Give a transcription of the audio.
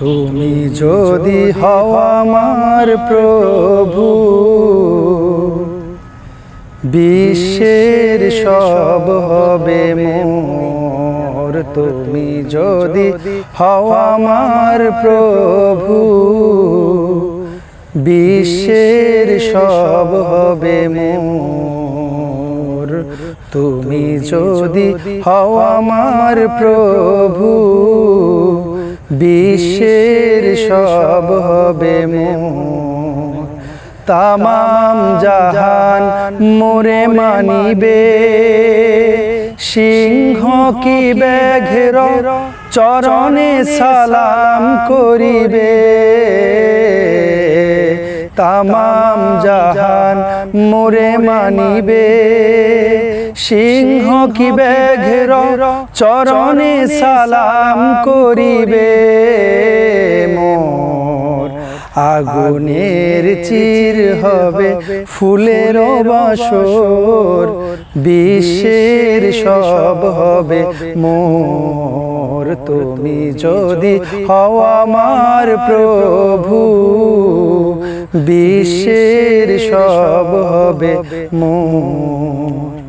তুমি যদি হও আমার প্রভু বিশ্বের সব হবে মোর। তুমি যদি হও আমার প্রভু বিশ্বের সব হবে মোর। তুমি যদি হও আমার প্রভু বিশ্বের সব হবে তামাম জাহান মোরে মানিবে। সিংহ কি ব্যাঘের? চরণে সালাম করিবে। তামাম জাহান মোরে মানিবে। সিংহ কি ব্যাঘের চরণে সালাম করিবে মোর। আগুনের চির হবে ফুলের বাসর বিশ্বের সব হবে মোর। তুমি যদি হও আমার প্রভু বিশ্বের সব হবে মোর।